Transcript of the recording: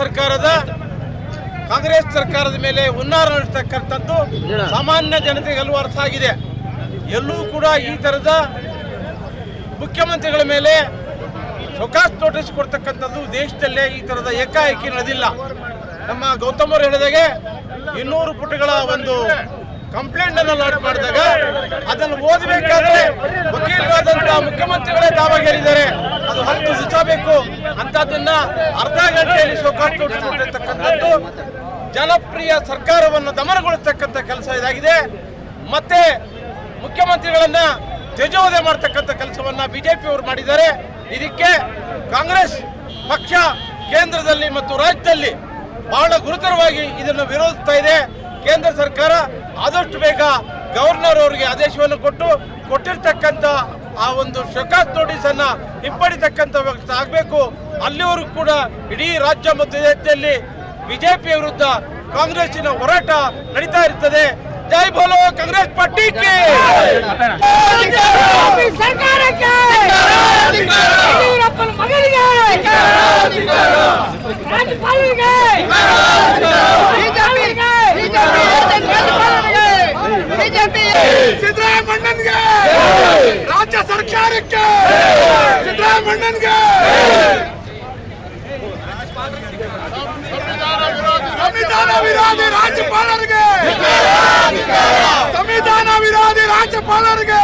ಸರ್ಕಾರದ ಕಾಂಗ್ರೆಸ್ ಸರ್ಕಾರದ ಮೇಲೆ ಹುನ್ನಾರ ನಡೆಸ್ತಕ್ಕಂಥದ್ದು ಸಾಮಾನ್ಯ ಜನತೆಗೆ ಎಲ್ಲೂ ಅರ್ಥ ಆಗಿದೆ. ಎಲ್ಲೂ ಕೂಡ ಈ ತರದ ಮುಖ್ಯಮಂತ್ರಿಗಳ ಮೇಲೆ ಸೊಕಾಸ್ ನೋಟಿಸ್ ಕೊಡ್ತಕ್ಕಂಥದ್ದು ದೇಶದಲ್ಲೇ ಈ ತರದ ಏಕಾಏಕಿ ನಡೆದಿಲ್ಲ. ನಮ್ಮ ಗೌತಮರು ಅವರು ಹೇಳಿದಾಗೆ ಇನ್ನೂರು ಪುಟಗಳ ಒಂದು ಕಂಪ್ಲೇಂಟ್ ಅನ್ನು ಲಾಟ್ ಮಾಡಿದಾಗ ಅದನ್ನು ಓದಬೇಕಾದ್ರೆ ಹತ್ತು ದಿವಸ ಬೇಕು ಅಂತದನ್ನ ಅರ್ಧ ಗಂಟೆಯಲ್ಲಿ ಶೋಕಾಂತಕ್ಕಂಥದ್ದು ಜನಪ್ರಿಯ ಸರ್ಕಾರವನ್ನು ದಮನಗೊಳಿಸ್ತಕ್ಕಂಥ ಕೆಲಸ ಇದಾಗಿದೆ. ಮತ್ತೆ ಮುಖ್ಯಮಂತ್ರಿಗಳನ್ನ ತೆಜೋದೆ ಮಾಡ್ತಕ್ಕಂಥ ಕೆಲಸವನ್ನ ಬಿಜೆಪಿ ಅವರು ಮಾಡಿದ್ದಾರೆ. ಇದಕ್ಕೆ ಕಾಂಗ್ರೆಸ್ ಪಕ್ಷ ಕೇಂದ್ರದಲ್ಲಿ ಮತ್ತು ರಾಜ್ಯದಲ್ಲಿ ಬಹಳ ಗುರುತರವಾಗಿ ಇದನ್ನು ವಿರೋಧಿಸ್ತಾ ಇದೆ. ಕೇಂದ್ರ ಸರ್ಕಾರ ಆದಷ್ಟು ಬೇಗ ಗವರ್ನರ್ ಅವರಿಗೆ ಆದೇಶವನ್ನು ಕೊಟ್ಟು ಕೊಟ್ಟಿರ್ತಕ್ಕಂಥ ಆ ಒಂದು ಶಕಾತ್ ನೋಟಿಸ್ ಅನ್ನ ಹಿಂಪಡಿತಕ್ಕಂಥ ವ್ಯವಸ್ಥೆ ಆಗಬೇಕು ಅಲ್ಲಿವರೆಗೂ ಕೂಡ ಇಡೀ ರಾಜ್ಯ ಮತ್ತು ದೇಶದಲ್ಲಿ ಬಿಜೆಪಿ ವಿರುದ್ಧ ಕಾಂಗ್ರೆಸ್ಸಿನ ಹೋರಾಟ ನಡೀತಾ ಇರ್ತದೆ ಜೈ ಬೋಲೋ ಕಾಂಗ್ರೆಸ್ ರಾಜ್ಯಪಾಲರಿಗೆ ಬಿಜೆಪಿ ಸರ್ಕಾರಕ್ಕೆ ಸಿದ್ದರಾಮಣ್ಣನ್ಗೆ ಸಂವಿಧಾನ ವಿರೋಧಿ ರಾಜ್ಯಪಾಲರಿಗೆ ಸಂವಿಧಾನ ವಿರೋಧಿ ರಾಜ್ಯಪಾಲರಿಗೆ